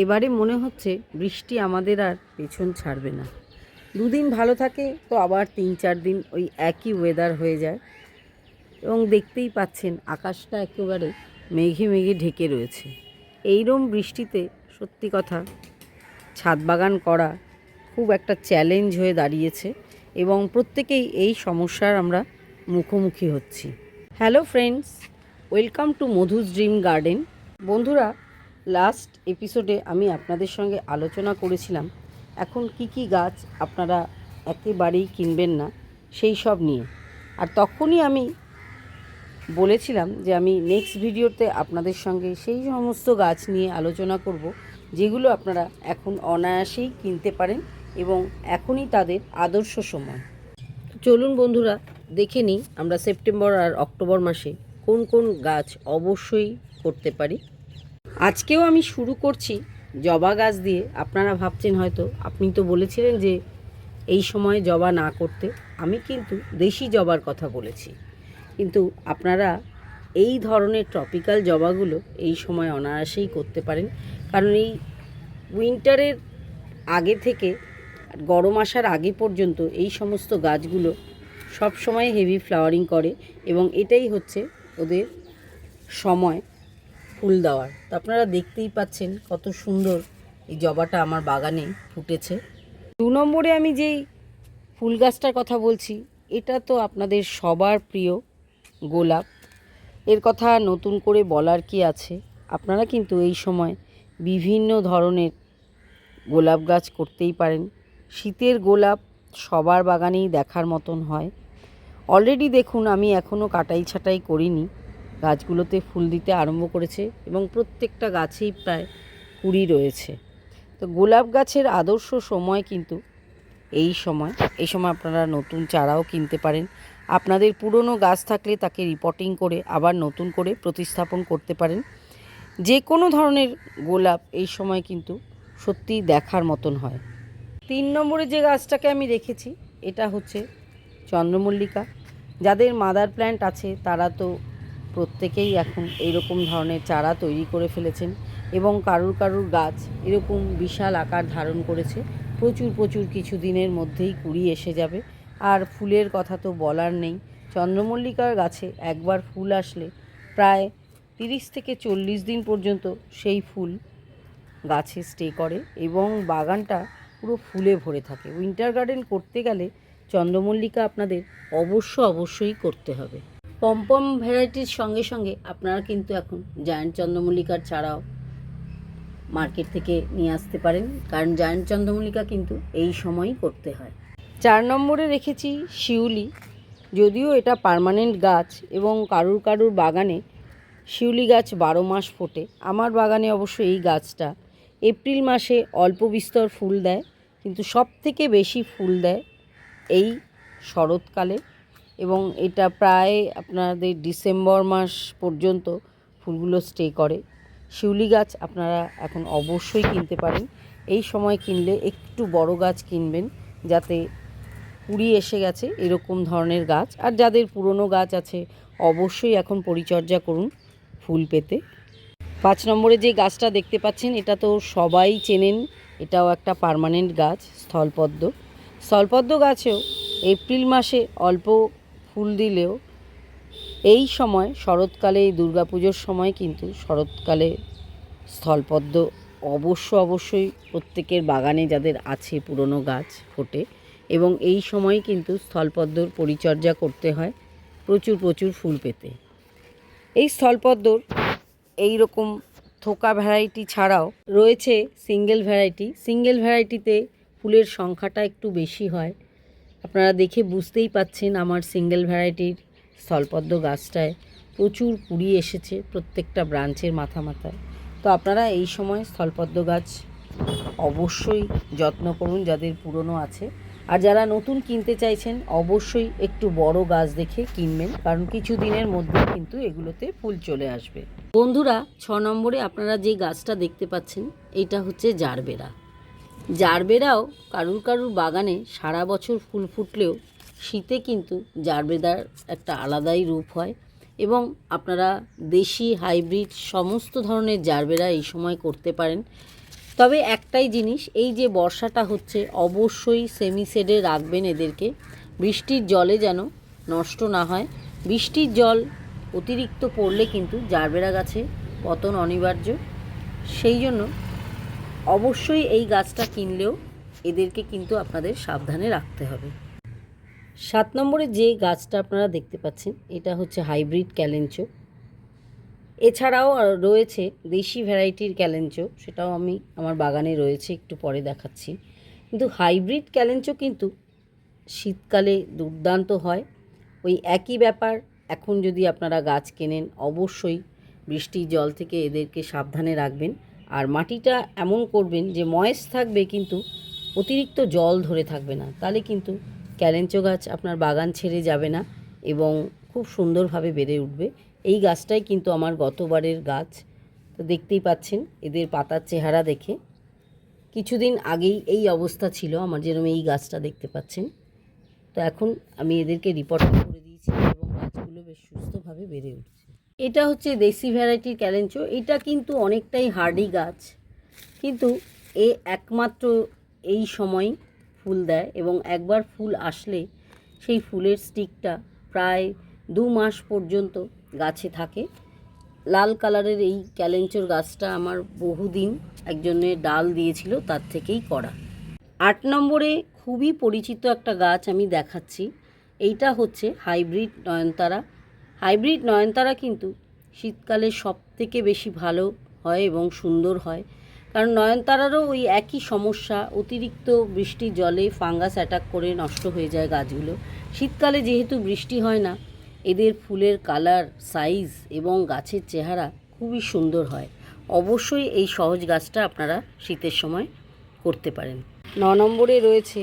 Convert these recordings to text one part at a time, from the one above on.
এবারে মনে হচ্ছে বৃষ্টি আমাদের আর পেছন ছাড়বে না। দুদিন ভালো থাকে তো আবার তিন চার দিন ওই একই ওয়েদার হয়ে যায়। এবং দেখতেই পাচ্ছেন আকাশটা একেবারে মেঘে মেঘে ঢেকে রয়েছে। এইরম বৃষ্টিতে সত্যি কথা ছাদ বাগান করা খুব একটা চ্যালেঞ্জ হয়ে দাঁড়িয়েছে এবং প্রত্যেকেই এই সমস্যার আমরা মুখোমুখি হচ্ছি। Hello friends welcome to Madhu's dream garden বন্ধুরা লাস্ট এপিসোডে আমি আপনাদের সঙ্গে আলোচনা করেছিলাম, এখন কি কি গাছ আপনারা একেবারেই কিনবেন না, সেই সব নিয়ে। আর তখনই আমি বলেছিলাম যে আমি নেক্সট ভিডিওতে আপনাদের সঙ্গে সেই সমস্ত গাছ নিয়ে আলোচনা করব, যেগুলো আপনারা এখন অনায়াসেই কিনতে পারেন এবং এখনই তাদের আদর্শ সময়। চলুন বন্ধুরা, দেখে নিই আমরা সেপ্টেম্বর আর অক্টোবর মাসে কোন কোন গাছ অবশ্যই করতে পারি। আজকেও আমি শুরু করছি জবা গাছ দিয়ে। আপনারা ভাবছেন হয়তো, আপনি তো বলেছিলেন যে এই সময় জবা না করতে। আমি কিন্তু দেশি জবার কথা বলেছি। কিন্তু আপনারা এই ধরনের ট্রপিক্যাল জবাগুলো এই সময় অনায়াসেই করতে পারেন। কারণ এই উইন্টারের আগে থেকে, গরম আসার আগে পর্যন্ত এই সমস্ত গাছগুলো সব সময় হেভি ফ্লাওয়ারিং করে এবং এটাই হচ্ছে ওদের সময়। ফুল দেওয়ার। তো আপনারা দেখতেই পাচ্ছেন কত সুন্দর এই জবাটা আমার বাগানে ফুটেছে। দু নম্বরে আমি যেই ফুল গাছটার কথা বলছি, এটা তো আপনাদের সবার প্রিয় গোলাপ। এর কথা নতুন করে বলার কি আছে? আপনারা কিন্তু এই সময় বিভিন্ন ধরনের গোলাপ গাছ করতেই পারেন। শীতের গোলাপ সবার বাগানেই দেখার মতন হয়। অলরেডি দেখুন, আমি এখনও কাটাই ছাটাই করিনি। গাছগুলোতে ফুল দিতে আরম্ভ করেছে এবং প্রত্যেকটা গাছেই প্রায় কুড়ি রয়েছে। তো গোলাপ গাছের আদর্শ সময় কিন্তু এই সময়। এই সময় আপনারা নতুন চারাও কিনতে পারেন। আপনাদের পুরনো গাছ থাকলে তাকে রিপোর্টিং করে আবার নতুন করে প্রতিস্থাপন করতে পারেন। যে কোনো ধরনের গোলাপ এই সময় কিন্তু সত্যিই দেখার মতন হয়। তিন নম্বরে যে গাছটাকে আমি রেখেছি, এটা হচ্ছে চন্দ্রমল্লিকা। যাদের মাদার প্ল্যান্ট আছে, তারা তো প্রত্যেকেই এখন এইরকম ধরনের চারা তৈরি করে ফেলেছেন এবং কারুর কারুর গাছ এরকম বিশাল আকার ধারণ করেছে। প্রচুর প্রচুর কিছু দিনের মধ্যেই কুড়ি এসে যাবে। আর ফুলের কথা তো বলার নেই। চন্দ্রমল্লিকার গাছে একবার ফুল আসলে প্রায় তিরিশ থেকে চল্লিশ দিন পর্যন্ত সেই ফুল গাছে স্টে করে এবং বাগানটা পুরো ফুলে ভরে থাকে। উইন্টার গার্ডেন করতে গেলে চন্দ্রমল্লিকা আপনাদের অবশ্য অবশ্যই করতে হবে। পম্পম ভ্যারাইটির সঙ্গে সঙ্গে আপনারা কিন্তু এখন জায়ান্ট চন্দ্রমল্লিকার চারাও মার্কেট থেকে নিয়ে আসতে পারেন। কারণ জায়ান্ট চন্দ্রমল্লিকা কিন্তু এই সময়ই করতে হয়। চার নম্বরে রেখেছি শিউলি। যদিও এটা পার্মানেন্ট গাছ এবং কারুর কারুর বাগানে শিউলি গাছ বারো মাস ফোটে। আমার বাগানে অবশ্য এই গাছটা এপ্রিল মাসে অল্প বিস্তর ফুল দেয়, কিন্তু সব থেকে বেশি ফুল দেয় এই শরৎকালে। এবং এটা প্রায় আপনাদের ডিসেম্বর মাস পর্যন্ত ফুলগুলো স্টে করে। শিউলি গাছ আপনারা এখন অবশ্যই কিনতে পারেন। এই সময় কিনলে একটু বড় গাছ কিনবেন, যাতে কুড়ি এসে গেছে এরকম ধরনের গাছ। আর যাদের পুরনো গাছ আছে, অবশ্যই এখন পরিচর্যা করুন ফুল পেতে। পাঁচ নম্বরে যে গাছটা দেখতে পাচ্ছেন, এটা তো সবাই চেনেন, এটাও একটা পার্মানেন্ট গাছ, স্থলপদ্ম। স্থলপদ্ম গাছেও এপ্রিল মাসে অল্প ফুল দিলেও এই সময় শরৎকালে, এই দুর্গাপুজোর সময় কিন্তু শরৎকালে স্থলপদ্ম অবশ্য অবশ্যই প্রত্যেকের বাগানে যাদের আছে পুরনো গাছ ফোটে এবং এই সময় কিন্তু স্থলপদ্মর পরিচর্যা করতে হয়, প্রচুর প্রচুর ফুল পেতে। এই স্থলপদ্মর এই রকম থোকা ভ্যারাইটি ছাড়াও রয়েছে সিঙ্গেল ভ্যারাইটি সিঙ্গেল ভ্যারাইটিতে ফুলের সংখ্যাটা একটু বেশি হয়। আপনারা দেখে বুঝতেই পাচ্ছেন আমার সিঙ্গেল ভ্যারাইটির স্থলপদ্ম গাছটায় প্রচুর কুড়ি এসেছে প্রত্যেকটা ব্রাঞ্চের মাথা মাথায় তো আপনারা এই সময় স্থলপদ্ম গাছ অবশ্যই যত্ন করুন যাদের পুরনো আছে। আর যারা নতুন কিনতে চাইছেন, অবশ্যই একটু বড় গাছ দেখে কিনবেন, কারণ কিছু দিনের মধ্যে কিন্তু এগুলোতে ফুল চলে আসবে। বন্ধুরা, ছ নম্বরে আপনারা যে গাছটা দেখতে পাচ্ছেন, এটা হচ্ছে জারবেরা। জারবেরাও কারুর কারুর বাগানে সারা বছর ফুল ফুটলেও শীতে কিন্তু জারবেদার একটা আলাদাই রূপ হয়। এবং আপনারা দেশি, হাইব্রিড সমস্ত ধরনের জারবেরা এই সময় করতে পারেন। তবে একটাই জিনিস, এই যে বর্ষাটা হচ্ছে, অবশ্যই সেমিসেডে রাখবেন এদেরকে। বৃষ্টির জলে যেন নষ্ট না হয়। বৃষ্টির জল অতিরিক্ত পড়লে কিন্তু জারবেরা গাছে পতন অনিবার্য। সেই জন্য অবশ্যই এই গাছটা কিনলেও এদেরকে কিন্তু আপনাদের সাবধানে রাখতে হবে। সাত নম্বরে যে গাছটা আপনারা দেখতে পাচ্ছেন, এটা হচ্ছে হাইব্রিড ক্যালেঞ্চো। এছাড়াও রয়েছে দেশি ভ্যারাইটির ক্যালেঞ্চো, সেটাও আমি আমার বাগানে রয়েছে, একটু পরে দেখাচ্ছি। কিন্তু হাইব্রিড ক্যালেঞ্চো কিন্তু শীতকালে দুর্দান্ত হয়। ওই একই ব্যাপার, এখন যদি আপনারা গাছ কেনেন, অবশ্যই বৃষ্টির জল থেকে এদেরকে সাবধানে রাখবেন। আর মাটিটা এমন করবেন যে ময়েস থাকবে কিন্তু অতিরিক্ত জল ধরে থাকবে না। তাহলে কিন্তু ক্যালেঞ্চো গাছ আপনার বাগান ছেড়ে যাবে না এবং খুব সুন্দরভাবে বেড়ে উঠবে। এই গাছটাই কিন্তু আমার গতবারের গাছ। তো দেখতেই পাচ্ছেন, এদের পাতার চেহারা দেখে। কিছুদিন আগেই এই অবস্থা ছিল, আমার যেরকম এই গাছটা দেখতে পাচ্ছেন। তো এখন আমি এদেরকে রিপোর্ট করে দিয়েছি এবং গাছগুলো বেশ সুস্থভাবে বেড়ে উঠছে। এটা হচ্ছে দেশি ভ্যারাইটির ক্যালেঞ্চো। এটা কিন্তু অনেকটাই হার্ডি গাছ। কিন্তু এ একমাত্র এই সময় ফুল দেয় এবং একবার ফুল আসলে সেই ফুলের স্টিকটা প্রায় দু মাস পর্যন্ত গাছে থাকে। লাল কালারের এই ক্যালেঞ্চোর গাছটা আমার বহুদিন একজনের ডাল দিয়েছিল, তার থেকেই করা। আট নম্বরে খুবই পরিচিত একটা গাছ আমি দেখাচ্ছি। এইটা হচ্ছে হাইব্রিড নয়নতারা। হাইব্রিড নয়নতারা কিন্তু শীতকালে সব থেকে বেশি ভালো হয় এবং সুন্দর হয়। কারণ নয়নতারারও ওই একই সমস্যা, অতিরিক্ত বৃষ্টির জলে ফাঙ্গাস অ্যাটাক করে নষ্ট হয়ে যায় গাছগুলো। শীতকালে যেহেতু বৃষ্টি হয় না, এদের ফুলের কালার, সাইজ এবং গাছের চেহারা খুবই সুন্দর হয়। অবশ্যই এই সহজ গাছটা আপনারা শীতের সময় করতে পারেন। ন নম্বরে রয়েছে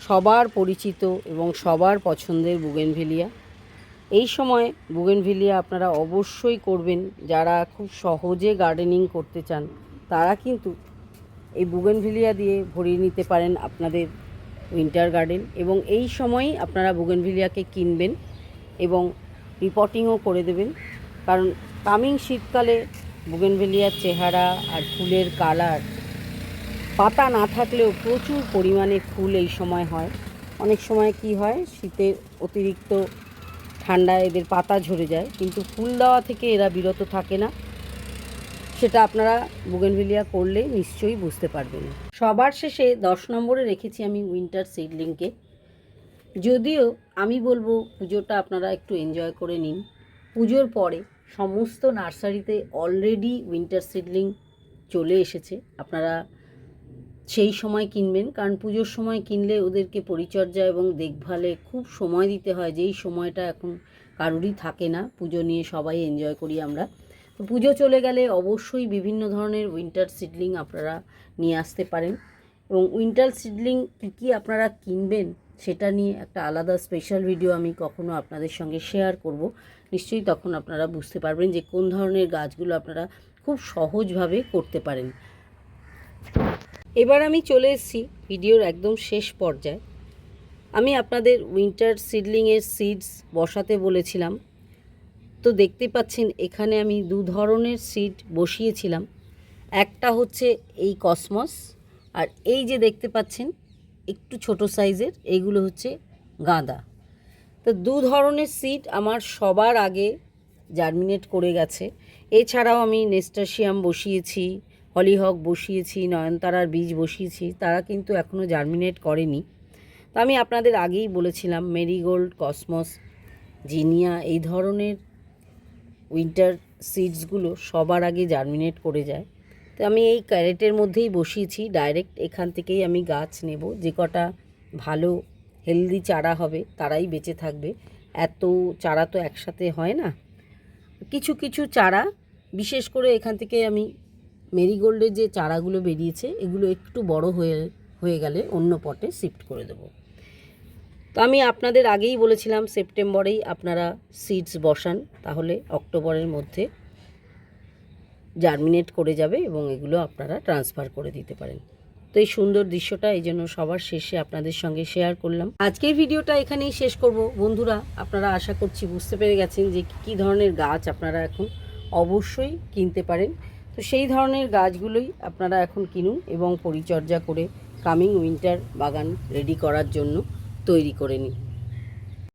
সবার পরিচিত এবং সবার পছন্দের বুগেনভেলিয়া। এই সময় বুগেনভেলিয়া আপনারা অবশ্যই করবেন। যারা খুব সহজে গার্ডেনিং করতে চান, তারা কিন্তু এই বুগেনভেলিয়া দিয়ে ভরিয়ে নিতে পারেন আপনাদের উইন্টার গার্ডেন এবং এই সময়ই আপনারা বুগেনভেলিয়াকে কিনবেন এবং রিপোর্টিংও করে দেবেন। কারণ কামিং শীতকালে বুগেনভেলিয়ার চেহারা আর ফুলের কালার পাতা না থাকলেও প্রচুর পরিমাণে ফুল এই সময় হয়। অনেক সময় কি হয়, শীতের অতিরিক্ত ঠান্ডায় এদের পাতা ঝরে যায়, কিন্তু ফুল দেওয়া থেকে এরা বিরত থাকে না। সেটা আপনারা বুগেনভিলিয়া করলে নিশ্চয়ই বুঝতে পারবেন। সবার শেষে দশ নম্বরে রেখেছি আমি উইন্টার সিডলিংকে যদিও আমি বলব পুজোটা আপনারা একটু এনজয় করে নিন। পুজোর পরে সমস্ত নার্সারিতে অলরেডি উইন্টার সিডলিং চলে এসেছে। আপনারা সেই সময় কিনবেন, কারণ পুজোর সময় কিনলে ওদেরকে পরিচর্যা এবং দেখভালে খুব সময় দিতে হয়, যেই সময়টা এখন কারুরই থাকে না। পুজো নিয়ে সবাই এনজয় করি আমরা। তো পুজো চলে গেলে অবশ্যই বিভিন্ন ধরনের উইন্টার সিডলিং আপনারা নিয়ে আসতে পারেন। এবং উইন্টার সিডলিং কী কী আপনারা কিনবেন, সেটা নিয়ে একটা আলাদা স্পেশাল ভিডিও আমি কখনো আপনাদের সঙ্গে শেয়ার করব। নিশ্চয়ই তখন আপনারা বুঝতে পারবেন যে কোন ধরনের গাছগুলো আপনারা খুব সহজভাবে করতে পারেন। এবার আমি চলে এসেছি ভিডিওর একদম শেষ পর্যায়ে। আমি আপনাদের উইন্টার সিডলিংয়ের সিডস বসাতে বলেছিলাম। তো দেখতে পাচ্ছেন, এখানে আমি দু ধরনের সিড বসিয়েছিলাম। একটা হচ্ছে এই কসমস আর এই যে দেখতে পাচ্ছেন, একটু ছোট সাইজের এইগুলো হচ্ছে গাঁদা। তো দু ধরনের সিড আমার সবার আগে জার্মিনেট করে গেছে। এছাড়াও আমি নেস্টাশিয়াম বসিয়েছি হলিহক বসিয়েছি, নয়নতারার বীজ বসিয়েছি, তারা কিন্তু এখনও জার্মিনেট করেনি। তো আমি আপনাদের আগেই বলেছিলাম, মেরিগোল্ড, কসমস, জিনিয়া, এই ধরনের উইন্টার সিডসগুলো সবার আগে জার্মিনেট করে যায়। তো আমি এই ক্যারেটের মধ্যেই বসিয়েছি, ডাইরেক্ট এখান থেকেই আমি গাছ নেব, যে কটা ভালো, হেলদি চারা হবে, তারাই বেঁচে থাকবে। এত চারা তো একসাথে হয় না। কিছু কিছু চারা, বিশেষ করে এখান থেকে আমি মেরিগোল্ডের যে চারাগুলো বেরিয়েছে, এগুলো একটু বড় হয়ে হয়ে গেলে অন্য পটে শিফট করে দেবো। তো আমি আপনাদের আগেই বলেছিলাম, সেপ্টেম্বরেই আপনারা সিডস বসান, তাহলে অক্টোবরের মধ্যে জার্মিনেট করে যাবে এবং এগুলো আপনারা ট্রান্সফার করে দিতে পারেন। তো এই সুন্দর দৃশ্যটা এই জন্য সবার শেষে আপনাদের সঙ্গে শেয়ার করলাম। আজকের ভিডিওটা এখানেই শেষ করব। বন্ধুরা, আপনারা আশা করছি বুঝতে পেরে গেছেন যে কী ধরনের গাছ আপনারা এখন অবশ্যই কিনতে পারেন। তো সেই ধরনের গাছগুলোই আপনারা এখন কিনুন এবং পরিচর্যা করে কামিং উইন্টার বাগান রেডি করার জন্য তৈরি করে নিন।